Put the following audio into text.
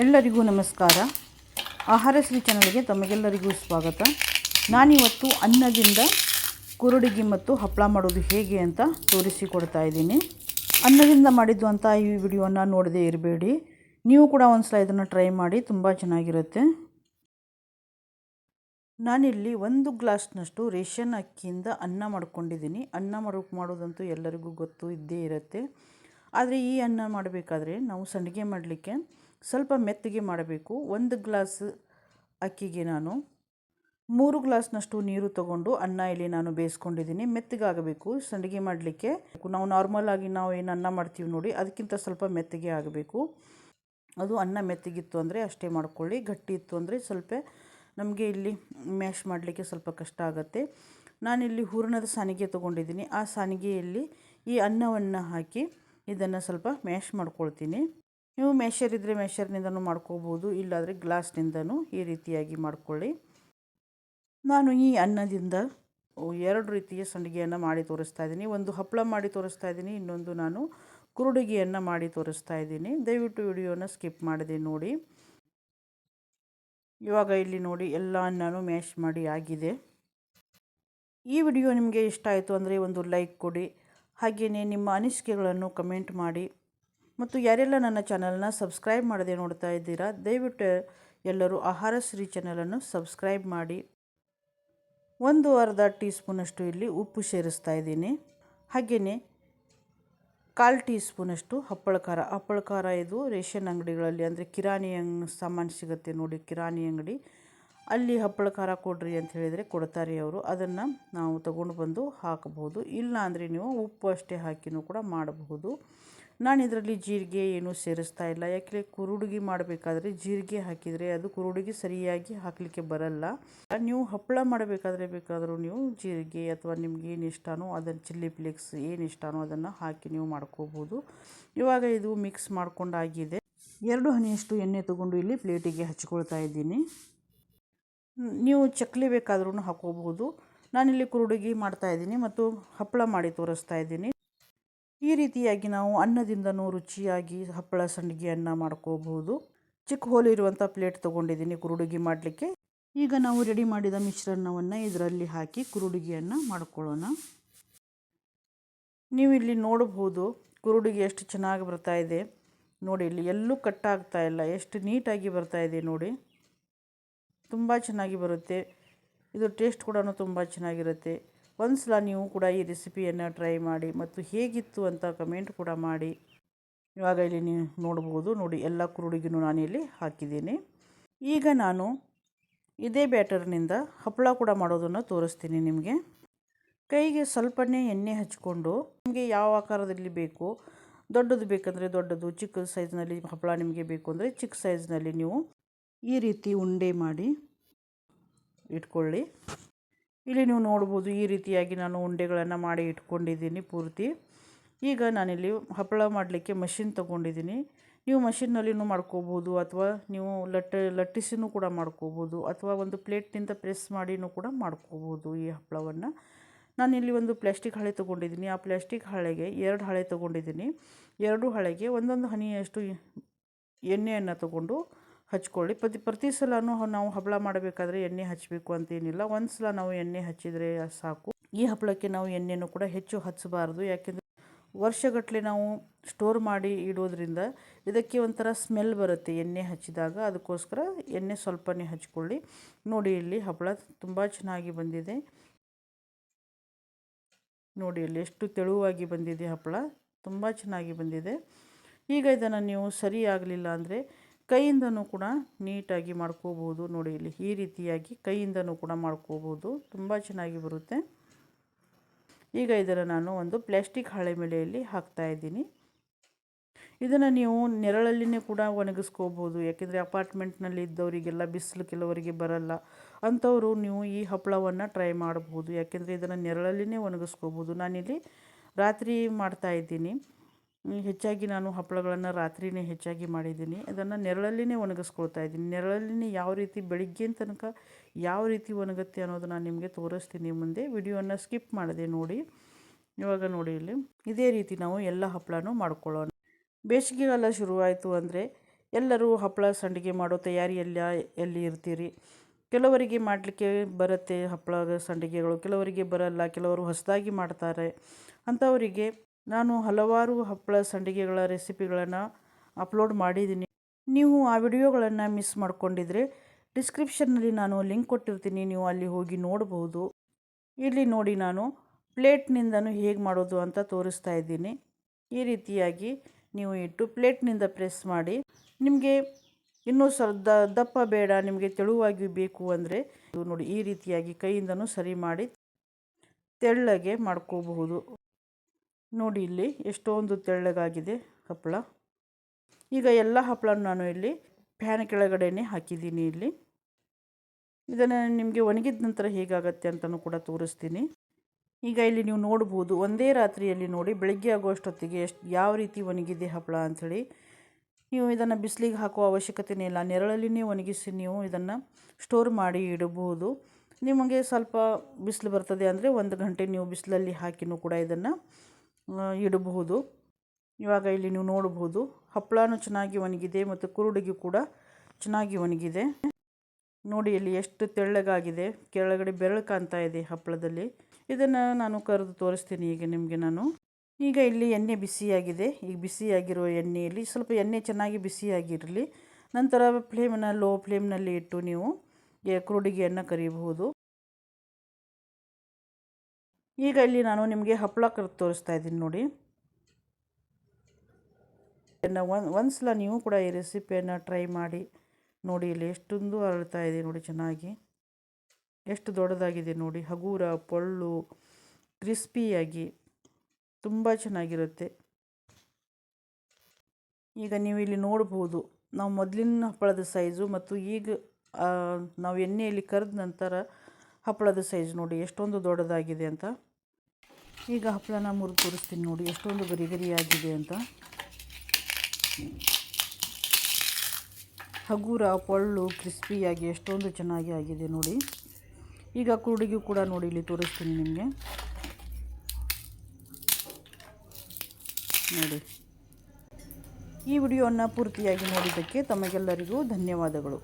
ಎಲ್ಲರಿಗೂ ನಮಸ್ಕಾರ. ಆಹಾರ ಶ್ರೀ ಚಾನಲ್ಗೆ ತಮಗೆಲ್ಲರಿಗೂ ಸ್ವಾಗತ. ನಾನಿವತ್ತು ಅನ್ನದಿಂದ ಕುರುಡಿಗೆ ಮತ್ತು ಹಪ್ಪಳ ಮಾಡೋದು ಹೇಗೆ ಅಂತ ತೋರಿಸಿಕೊಡ್ತಾ ಇದ್ದೀನಿ. ಅನ್ನದಿಂದ ಮಾಡಿದ್ದು ಅಂತ ಈ ವಿಡಿಯೋನ ನೋಡದೇ ಇರಬೇಡಿ. ನೀವು ಕೂಡ ಒಂದು ಸಲ ಇದನ್ನು ಟ್ರೈ ಮಾಡಿ, ತುಂಬ ಚೆನ್ನಾಗಿರುತ್ತೆ. ನಾನಿಲ್ಲಿ ಒಂದು ಗ್ಲಾಸ್ನಷ್ಟು ರೇಷನ್ ಅಕ್ಕಿಯಿಂದ ಅನ್ನ ಮಾಡ್ಕೊಂಡಿದ್ದೀನಿ. ಅನ್ನ ಮಾಡೋಕೆ ಮಾಡೋದಂತೂ ಎಲ್ಲರಿಗೂ ಗೊತ್ತು ಇದ್ದೇ ಇರುತ್ತೆ. ಆದರೆ ಈ ಅನ್ನ ಮಾಡಬೇಕಾದ್ರೆ ನಾವು ಸಂಡಿಗೆ ಮಾಡಲಿಕ್ಕೆ ಸ್ವಲ್ಪ ಮೆತ್ತಗೆ ಮಾಡಬೇಕು. ಒಂದು ಗ್ಲಾಸ್ ಅಕ್ಕಿಗೆ ನಾನು ಮೂರು ಗ್ಲಾಸ್ನಷ್ಟು ನೀರು ತಗೊಂಡು ಅನ್ನ ಇಲ್ಲಿ ನಾನು ಬೇಯಿಸ್ಕೊಂಡಿದ್ದೀನಿ. ಮೆತ್ತಗಾಗಬೇಕು ಸಂಡಿಗೆ ಮಾಡಲಿಕ್ಕೆ ನಾವು ನಾರ್ಮಲ್ ಆಗಿ ನಾವು ಏನು ಅನ್ನ ಮಾಡ್ತೀವಿ ನೋಡಿ, ಅದಕ್ಕಿಂತ ಸ್ವಲ್ಪ ಮೆತ್ತಗೆ ಆಗಬೇಕು. ಅದು ಅನ್ನ ಮೆತ್ತಗಿತ್ತು ಅಂದರೆ ಅಷ್ಟೇ ಮಾಡ್ಕೊಳ್ಳಿ. ಗಟ್ಟಿ ಇತ್ತು ಅಂದರೆ ಸ್ವಲ್ಪ ನಮಗೆ ಇಲ್ಲಿ ಮ್ಯಾಶ್ ಮಾಡಲಿಕ್ಕೆ ಸ್ವಲ್ಪ ಕಷ್ಟ ಆಗುತ್ತೆ. ನಾನಿಲ್ಲಿ ಹೂರಣದ ಸಾನಿಗೆ ತೊಗೊಂಡಿದ್ದೀನಿ. ಆ ಸಾನಿಗೆಯಲ್ಲಿ ಈ ಅನ್ನವನ್ನು ಹಾಕಿ ಇದನ್ನು ಸ್ವಲ್ಪ ಮ್ಯಾಶ್ ಮಾಡ್ಕೊಳ್ತೀನಿ. ನೀವು ಮ್ಯಾಷರ್ ಇದ್ದರೆ ಮೆಷರ್ನಿಂದನೂ ಮಾಡ್ಕೋಬೋದು, ಇಲ್ಲಾದರೆ ಗ್ಲಾಸ್ನಿಂದನೂ ಈ ರೀತಿಯಾಗಿ ಮಾಡ್ಕೊಳ್ಳಿ. ನಾನು ಈ ಅನ್ನದಿಂದ ಎರಡು ರೀತಿಯ ಸಂಡಿಗೆಯನ್ನು ಮಾಡಿ ತೋರಿಸ್ತಾ ಇದ್ದೀನಿ. ಒಂದು ಹಪ್ಪಳ ಮಾಡಿ ತೋರಿಸ್ತಾ ಇದ್ದೀನಿ, ಇನ್ನೊಂದು ನಾನು ಕುರುಡಿಗೆಯನ್ನು ಮಾಡಿ ತೋರಿಸ್ತಾ ಇದ್ದೀನಿ. ದಯವಿಟ್ಟು ವಿಡಿಯೋನ ಸ್ಕಿಪ್ ಮಾಡಿದೆ ನೋಡಿ. ಇವಾಗ ಇಲ್ಲಿ ನೋಡಿ, ಎಲ್ಲ ಅನ್ನನೂ ಮ್ಯಾಶ್ ಮಾಡಿ ಆಗಿದೆ. ಈ ವಿಡಿಯೋ ನಿಮಗೆ ಇಷ್ಟ ಆಯಿತು ಅಂದರೆ ಒಂದು ಲೈಕ್ ಕೊಡಿ. ಹಾಗೆಯೇ ನಿಮ್ಮ ಅನಿಸಿಕೆಗಳನ್ನು ಕಮೆಂಟ್ ಮಾಡಿ. ಮತ್ತು ಯಾರೆಲ್ಲ ನನ್ನ ಚಾನಲ್ನ ಸಬ್ಸ್ಕ್ರೈಬ್ ಮಾಡದೆ ನೋಡ್ತಾ ಇದ್ದೀರಾ, ದಯವಿಟ್ಟು ಎಲ್ಲರೂ ಆಹಾರ ಶ್ರೀ ಚಾನಲನ್ನು ಸಬ್ಸ್ಕ್ರೈಬ್ ಮಾಡಿ. ಒಂದು ಅರ್ಧ ಟೀ ಸ್ಪೂನಷ್ಟು ಇಲ್ಲಿ ಉಪ್ಪು ಸೇರಿಸ್ತಾ ಇದ್ದೀನಿ. ಹಾಗೆಯೇ ಕಾಲು ಟೀ ಸ್ಪೂನಷ್ಟು ಹಪ್ಪಳ ಖಾರ. ಹಪ್ಪಳ ಖಾರ ಇದು ರೇಷನ್ ಅಂಗಡಿಗಳಲ್ಲಿ, ಅಂದರೆ ಕಿರಾಣಿ ಅಂಗ್, ಸಾಮಾನು ಸಿಗುತ್ತೆ ನೋಡಿ, ಕಿರಾಣಿ ಅಂಗಡಿ. ಅಲ್ಲಿ ಹಪ್ಪಳ ಖಾರ ಕೊಡ್ರಿ ಅಂತ ಹೇಳಿದರೆ ಕೊಡ್ತಾರೆ ಅವರು. ಅದನ್ನು ನಾವು ತಗೊಂಡು ಬಂದು ಹಾಕಬಹುದು. ಇಲ್ಲ ಅಂದರೆ ನೀವು ಉಪ್ಪು ಅಷ್ಟೇ ಹಾಕಿನೂ ಕೂಡ ಮಾಡಬಹುದು. ನಾನು ಇದರಲ್ಲಿ ಜೀರಿಗೆ ಏನೂ ಸೇರಿಸ್ತಾ ಇಲ್ಲ. ಯಾಕೆ ಕುರುಡುಗಿ ಮಾಡಬೇಕಾದ್ರೆ ಜೀರಿಗೆ ಹಾಕಿದರೆ ಅದು ಕುರುಡುಗಿ ಸರಿಯಾಗಿ ಹಾಕಲಿಕ್ಕೆ ಬರಲ್ಲ. ನೀವು ಹಪ್ಪಳ ಮಾಡಬೇಕಾದ್ರೆ ಬೇಕಾದರೂ ನೀವು ಜೀರಿಗೆ ಅಥವಾ ನಿಮ್ಗೆ ಏನು ಇಷ್ಟನೋ ಅದನ್ನು ಚಿಲ್ಲಿ ಫ್ಲೇಕ್ಸ್ ಏನು ಇಷ್ಟನೋ ಅದನ್ನು ಹಾಕಿ ನೀವು ಮಾಡ್ಕೋಬೋದು ಇವಾಗ ಇದು ಮಿಕ್ಸ್ ಮಾಡ್ಕೊಂಡಾಗಿದೆ ಎರಡು ಹನಿಯಷ್ಟು ಎಣ್ಣೆ ತಗೊಂಡು ಇಲ್ಲಿ ಪ್ಲೇಟಿಗೆ ಹಚ್ಕೊಳ್ತಾ ಇದ್ದೀನಿ. ನೀವು ಚಕ್ಲಿ ಬೇಕಾದ್ರೂ ಹಾಕೋಬಹುದು ನಾನಿಲ್ಲಿ ಕುರುಡುಗಿ ಮಾಡ್ತಾ ಇದ್ದೀನಿ ಮತ್ತು ಹಪ್ಪಳ ಮಾಡಿ ತೋರಿಸ್ತಾ ಇದ್ದೀನಿ. ಈ ರೀತಿಯಾಗಿ ನಾವು ಅನ್ನದಿಂದನೂ ರುಚಿಯಾಗಿ ಹಪ್ಪಳ ಸಂಡಿಗೆಯನ್ನು ಮಾಡ್ಕೋಬಹುದು ಚಿಕ್ಕ ಹೋಲಿರುವಂಥ ಪ್ಲೇಟ್ ತೊಗೊಂಡಿದ್ದೀನಿ ಕುರುಡುಗಿ ಮಾಡಲಿಕ್ಕೆ. ಈಗ ನಾವು ರೆಡಿ ಮಾಡಿದ ಮಿಶ್ರಣವನ್ನು ಇದರಲ್ಲಿ ಹಾಕಿ ಕುರುಡುಗಿಯನ್ನು ಮಾಡ್ಕೊಳ್ಳೋಣ. ನೀವು ಇಲ್ಲಿ ನೋಡಬಹುದು ಕುರುಡುಗಿ ಎಷ್ಟು ಚೆನ್ನಾಗಿ ಬರ್ತಾ ಇದೆ. ನೋಡಿ, ಇಲ್ಲಿ ಎಲ್ಲೂ ಕಟ್ಟಾಗ್ತಾ ಇಲ್ಲ. ಎಷ್ಟು ನೀಟಾಗಿ ಬರ್ತಾ ಇದೆ ನೋಡಿ. ತುಂಬ ಚೆನ್ನಾಗಿ ಬರುತ್ತೆ. ಇದು ಟೇಸ್ಟ್ ಕೂಡ ತುಂಬ ಚೆನ್ನಾಗಿರುತ್ತೆ. ಒಂದು ಸಲ ನೀವು ಕೂಡ ಈ ರೆಸಿಪಿಯನ್ನು ಟ್ರೈ ಮಾಡಿ ಮತ್ತು ಹೇಗಿತ್ತು ಅಂತ ಕಮೆಂಟ್ ಕೂಡ ಮಾಡಿ. ಇವಾಗ ಇಲ್ಲಿ ನೀವು ನೋಡ್ಬೋದು. ನೋಡಿ, ಎಲ್ಲ ಕುರುಡಿಗೂ ಇಲ್ಲಿ ಹಾಕಿದ್ದೀನಿ. ಈಗ ನಾನು ಇದೇ ಬ್ಯಾಟರ್ನಿಂದ ಹಪ್ಪಳ ಕೂಡ ಮಾಡೋದನ್ನು ತೋರಿಸ್ತೀನಿ ನಿಮಗೆ. ಕೈಗೆ ಸ್ವಲ್ಪನೇ ಎಣ್ಣೆ ಹಚ್ಕೊಂಡು ನಿಮಗೆ ಯಾವ ಆಕಾರದಲ್ಲಿ ಬೇಕು, ದೊಡ್ಡದು ಬೇಕಂದರೆ ದೊಡ್ಡದು ಚಿಕ್ಕ ಸೈಜ್ನಲ್ಲಿ ಹಪ್ಪಳ ನಿಮಗೆ ಬೇಕು ಅಂದರೆ ಚಿಕ್ಕ ಸೈಜ್ನಲ್ಲಿ ನೀವು ಈ ರೀತಿ ಉಂಡೆ ಮಾಡಿ ಇಟ್ಕೊಳ್ಳಿ. ಇಲ್ಲಿ ನೀವು ನೋಡ್ಬೋದು ಈ ರೀತಿಯಾಗಿ ನಾನು ಉಂಡೆಗಳನ್ನು ಮಾಡಿ ಇಟ್ಕೊಂಡಿದ್ದೀನಿ ಪೂರ್ತಿ. ಈಗ ನಾನಿಲ್ಲಿ ಹಪ್ಪಳ ಮಾಡಲಿಕ್ಕೆ ಮಷಿನ್ ತೊಗೊಂಡಿದ್ದೀನಿ. ನೀವು ಮಷಿನ್ನಲ್ಲಿನೂ ಮಾಡ್ಕೋಬೋದು ಅಥವಾ ನೀವು ಲಟ್ಟ, ಲಟ್ಟಿಸಿನೂ ಕೂಡ ಮಾಡ್ಕೋಬೋದು ಅಥವಾ ಒಂದು ಪ್ಲೇಟ್ನಿಂದ ಪ್ರೆಸ್ ಮಾಡಿನೂ ಕೂಡ ಮಾಡ್ಕೋಬೋದು ಈ ಹಪ್ಪಳವನ್ನು. ನಾನಿಲ್ಲಿ ಒಂದು ಪ್ಲಾಸ್ಟಿಕ್ ಹಾಳೆ ತೊಗೊಂಡಿದ್ದೀನಿ. ಆ ಪ್ಲಾಸ್ಟಿಕ್ ಹಳೆಗೆ ಎರಡು ಹಾಳೆ ತೊಗೊಂಡಿದ್ದೀನಿ. ಎರಡು ಹಳೆಗೆ ಒಂದೊಂದು ಹನಿಯಷ್ಟು ಎಣ್ಣೆಯನ್ನು ತಗೊಂಡು ಹಚ್ಕೊಳ್ಳಿ. ಪ್ರತಿ ಪ್ರತಿ ಸಲನೂ ನಾವು ಹಪ್ಪಳ ಮಾಡಬೇಕಾದ್ರೆ ಎಣ್ಣೆ ಹಚ್ಚಬೇಕು ಅಂತೇನಿಲ್ಲ. ಒಂದು ಸಲ ನಾವು ಎಣ್ಣೆ ಹಚ್ಚಿದರೆ ಸಾಕು. ಈ ಹಪ್ಪಳಕ್ಕೆ ನಾವು ಎಣ್ಣೆನೂ ಕೂಡ ಹೆಚ್ಚು ಹಚ್ಚಬಾರ್ದು. ಯಾಕೆಂದರೆ ವರ್ಷಗಟ್ಟಲೆ ನಾವು ಸ್ಟೋರ್ ಮಾಡಿ ಇಡೋದ್ರಿಂದ ಇದಕ್ಕೆ ಒಂಥರ ಸ್ಮೆಲ್ ಬರುತ್ತೆ ಎಣ್ಣೆ ಹಚ್ಚಿದಾಗ. ಅದಕ್ಕೋಸ್ಕರ ಎಣ್ಣೆ ಸ್ವಲ್ಪನೇ ಹಚ್ಕೊಳ್ಳಿ. ನೋಡಿ, ಇಲ್ಲಿ ಹಪ್ಪಳ ತುಂಬ ಚೆನ್ನಾಗಿ ಬಂದಿದೆ. ನೋಡಿ, ಇಲ್ಲಿ ಎಷ್ಟು ತೆಳುವಾಗಿ ಬಂದಿದೆ ಹಪ್ಪಳ ತುಂಬ ಚೆನ್ನಾಗಿ ಬಂದಿದೆ. ಈಗ ಇದನ್ನು ನೀವು ಸರಿ ಆಗಲಿಲ್ಲ ಅಂದರೆ ಕೈಯಿಂದನೂ ಕೂಡ ನೀಟಾಗಿ ಮಾಡ್ಕೋಬೋದು. ನೋಡಿ, ಇಲ್ಲಿ ಈ ರೀತಿಯಾಗಿ ಕೈಯಿಂದನೂ ಕೂಡ ಮಾಡ್ಕೋಬೋದು. ತುಂಬ ಚೆನ್ನಾಗಿ ಬರುತ್ತೆ. ಈಗ ಇದನ್ನು ನಾನು ಒಂದು ಪ್ಲ್ಯಾಸ್ಟಿಕ್ ಹಳೆ ಮೇಲೆಯಲ್ಲಿ ಹಾಕ್ತಾ ಇದ್ದೀನಿ. ಇದನ್ನು ನೀವು ನೆರಳಲ್ಲಿನೇ ಕೂಡ ಒಣಗಿಸ್ಕೋಬೋದು. ಯಾಕೆಂದರೆ ಅಪಾರ್ಟ್ಮೆಂಟ್ನಲ್ಲಿ ಇದ್ದವರಿಗೆಲ್ಲ ಬಿಸಿಲು ಕೆಲವರಿಗೆ ಬರಲ್ಲ. ಅಂಥವರು ನೀವು ಈ ಹಪ್ಪಳವನ್ನು ಟ್ರೈ ಮಾಡ್ಬೋದು. ಯಾಕೆಂದರೆ ಇದನ್ನು ನೆರಳಲ್ಲಿನೇ ಒಣಗಿಸ್ಕೋಬೋದು. ನಾನಿಲ್ಲಿ ರಾತ್ರಿ ಮಾಡ್ತಾ ಇದ್ದೀನಿ. ಹೆಚ್ಚಾಗಿ ನಾನು ಹಪ್ಪಳಗಳನ್ನು ರಾತ್ರಿನೇ ಹೆಚ್ಚಾಗಿ ಮಾಡಿದ್ದೀನಿ. ಅದನ್ನು ನೆರಳಲ್ಲಿನೇ ಒಣಗಿಸ್ಕೊಳ್ತಾ ಇದ್ದೀನಿ. ನೆರಳಲ್ಲಿನೇ ಯಾವ ರೀತಿ ಬೆಳಿಗ್ಗಿನ ತನಕ ಯಾವ ರೀತಿ ಒಣಗುತ್ತೆ ಅನ್ನೋದು ನಾನು ನಿಮಗೆ ತೋರಿಸ್ತೀನಿ ಮುಂದೆ. ವಿಡಿಯೋನ ಸ್ಕಿಪ್ ಮಾಡಿದೆ ನೋಡಿ. ಇವಾಗ ನೋಡಿ ಇಲ್ಲಿ. ಇದೇ ರೀತಿ ನಾವು ಎಲ್ಲ ಹಪ್ಪಳನೂ ಮಾಡ್ಕೊಳ್ಳೋಣ. ಬೇಸಿಗೆಗಾಲ ಶುರುವಾಯಿತು ಅಂದರೆ ಎಲ್ಲರೂ ಹಪ್ಪಳ ಸಂಡಿಗೆ ಮಾಡೋ ತಯಾರಿಯಲ್ಲಿ ಎಲ್ಲಿ ಇರ್ತೀರಿ? ಕೆಲವರಿಗೆ ಮಾಡಲಿಕ್ಕೆ ಬರುತ್ತೆ ಹಪ್ಪಳ ಸಂಡಿಗೆಗಳು, ಕೆಲವರಿಗೆ ಬರಲ್ಲ, ಕೆಲವರು ಹೊಸದಾಗಿ ಮಾಡ್ತಾರೆ. ಅಂಥವರಿಗೆ ನಾನು ಹಲವಾರು ಹಪ್ಪಳ ಸಂಡಿಗೆಗಳ ರೆಸಿಪಿಗಳನ್ನು ಅಪ್ಲೋಡ್ ಮಾಡಿದ್ದೀನಿ. ನೀವು ಆ ವಿಡಿಯೋಗಳನ್ನು ಮಿಸ್ ಮಾಡಿಕೊಂಡಿದ್ರೆ ಡಿಸ್ಕ್ರಿಪ್ಷನ್ನಲ್ಲಿ ನಾನು ಲಿಂಕ್ ಕೊಟ್ಟಿರ್ತೀನಿ, ನೀವು ಅಲ್ಲಿ ಹೋಗಿ ನೋಡಬಹುದು ಇಲ್ಲಿ ನೋಡಿ ನಾನು ಪ್ಲೇಟ್ನಿಂದನೂ ಹೇಗೆ ಮಾಡೋದು ಅಂತ ತೋರಿಸ್ತಾ ಇದ್ದೀನಿ. ಈ ರೀತಿಯಾಗಿ ನೀವು ಇಟ್ಟು ಪ್ಲೇಟ್ನಿಂದ ಪ್ರೆಸ್ ಮಾಡಿ. ನಿಮಗೆ ಇನ್ನೂ ಸ್ವಲ್ಪ ದಪ್ಪ ಬೇಡ, ನಿಮಗೆ ತೆಳುವಾಗಿ ಬೇಕು ಅಂದರೆ ನೋಡಿ ಈ ರೀತಿಯಾಗಿ ಕೈಯಿಂದನೂ ಸರಿ ಮಾಡಿ ತೆಳ್ಳಗೆ ಮಾಡ್ಕೋಬಹುದು. ನೋಡಿ ಇಲ್ಲಿ ಎಷ್ಟೊಂದು ತೆಳ್ಳಗಾಗಿದೆ ಹಪ್ಪಳ. ಈಗ ಎಲ್ಲ ಹಪ್ಪಳ ನಾನು ಇಲ್ಲಿ ಫ್ಯಾನ್ ಕೆಳಗಡೆನೇ ಹಾಕಿದ್ದೀನಿ ಇಲ್ಲಿ. ಇದನ್ನು ನಿಮಗೆ ಒಣಗಿದ ನಂತರ ಹೇಗಾಗತ್ತೆ ಅಂತಲೂ ಕೂಡ ತೋರಿಸ್ತೀನಿ. ಈಗ ಇಲ್ಲಿ ನೀವು ನೋಡ್ಬೋದು, ಒಂದೇ ರಾತ್ರಿಯಲ್ಲಿ ನೋಡಿ ಬೆಳಗ್ಗೆ ಆಗೋಷ್ಟೊತ್ತಿಗೆ ಎಷ್ಟು ಯಾವ ರೀತಿ ಒಣಗಿದೆ ಹಪ್ಪಳ ಅಂಥೇಳಿ. ನೀವು ಇದನ್ನು ಬಿಸಿಲಿಗೆ ಹಾಕುವ ಅವಶ್ಯಕತೆಯೇ ಇಲ್ಲ, ನೆರಳಲ್ಲಿನೇ ಒಣಗಿಸಿ ನೀವು ಇದನ್ನು ಸ್ಟೋರ್ ಮಾಡಿ ಇಡಬಹುದು. ನಿಮಗೆ ಸ್ವಲ್ಪ ಬಿಸಿಲು ಬರ್ತದೆ ಅಂದರೆ ಒಂದು ಗಂಟೆ ನೀವು ಬಿಸಿಲಲ್ಲಿ ಹಾಕಿನೂ ಕೂಡ ಇದನ್ನು ಇಡಬಹುದು. ಇವಾಗ ಇಲ್ಲಿ ನೀವು ನೋಡಬಹುದು. ಹಪ್ಪಳನೂ ಚೆನ್ನಾಗಿ ಒಣಗಿದೆ ಮತ್ತು ಕುರುಡಿಗೆ ಕೂಡ ಚೆನ್ನಾಗಿ ಒಣಗಿದೆ. ನೋಡಿ ಇಲ್ಲಿ ಎಷ್ಟು ತೆಳ್ಳಗಾಗಿದೆ. ಕೆಳಗಡೆ ಬೆರಳು ಕಾಣ್ತಾ ಇದೆ ಹಪ್ಪಳದಲ್ಲಿ ಇದನ್ನು ನಾನು ಕರೆದು ತೋರಿಸ್ತೀನಿ ಈಗ ನಿಮಗೆ ನಾನು. ಈಗ ಇಲ್ಲಿ ಎಣ್ಣೆ ಬಿಸಿಯಾಗಿದೆ. ಈಗ ಬಿಸಿಯಾಗಿರೋ ಎಣ್ಣೆಯಲ್ಲಿ ಸ್ವಲ್ಪ ಎಣ್ಣೆ ಚೆನ್ನಾಗಿ ಬಿಸಿಯಾಗಿರಲಿ. ನಂತರ ಫ್ಲೇಮನ್ನು ಲೋ ಫ್ಲೇಮ್ನಲ್ಲಿ ಇಟ್ಟು ನೀವು ಕುರುಡಿಗೆಯನ್ನು ಕರಿಬಹುದು ಈಗ ಇಲ್ಲಿ ನಾನು ನಿಮಗೆ ಹಪ್ಪಳ ಕರೆದು ತೋರಿಸ್ತಾ ಇದ್ದೀನಿ ನೋಡಿ. ಒಂದು ಒಂದು ಸಲ ನೀವು ಕೂಡ ಈ ರೆಸಿಪಿಯನ್ನು ಟ್ರೈ ಮಾಡಿ ನೋಡಿ ಇಲ್ಲಿ ಎಷ್ಟೊಂದು ಅರಳ್ತಾ ಇದೆ ನೋಡಿ ಚೆನ್ನಾಗಿ. ಎಷ್ಟು ದೊಡ್ಡದಾಗಿದೆ ನೋಡಿ. ಹಗೂರ, ಪೊಳ್ಳು ಕ್ರಿಸ್ಪಿಯಾಗಿ ತುಂಬ ಚೆನ್ನಾಗಿರುತ್ತೆ. ಈಗ ನೀವು ಇಲ್ಲಿ ನೋಡ್ಬೋದು, ನಾವು ಮೊದಲಿನ ಹಪ್ಪಳದ ಸೈಜು ಮತ್ತು ಈಗ ನಾವು ಎಣ್ಣೆಯಲ್ಲಿ ಕರೆದ ನಂತರ ಹಪ್ಪಳದ ಸೈಜ್ ನೋಡಿ, ಎಷ್ಟೊಂದು ದೊಡ್ಡದಾಗಿದೆ ಅಂತ. ಈಗ ಹಪ್ಪಳನ ಮುರಿದು ತೋರಿಸ್ತೀನಿ ನೋಡಿ, ಎಷ್ಟೊಂದು ಗರಿ ಗರಿಯಾಗಿದೆ ಅಂತ. ಹಗುರ, ಪೊಳ್ಳು ಕ್ರಿಸ್ಪಿಯಾಗಿ ಎಷ್ಟೊಂದು ಚೆನ್ನಾಗಿ ಆಗಿದೆ ನೋಡಿ. ಈಗ ಕುರುಡಿಗೂ ಕೂಡ ನೋಡಿ, ಇಲ್ಲಿ ತೋರಿಸ್ತೀನಿ ನಿಮಗೆ. ನೋಡಿ. ಈ ವಿಡಿಯೋವನ್ನು ಪೂರ್ತಿಯಾಗಿ ನೋಡಿದ್ದಕ್ಕೆ ತಮಗೆಲ್ಲರಿಗೂ ಧನ್ಯವಾದಗಳು.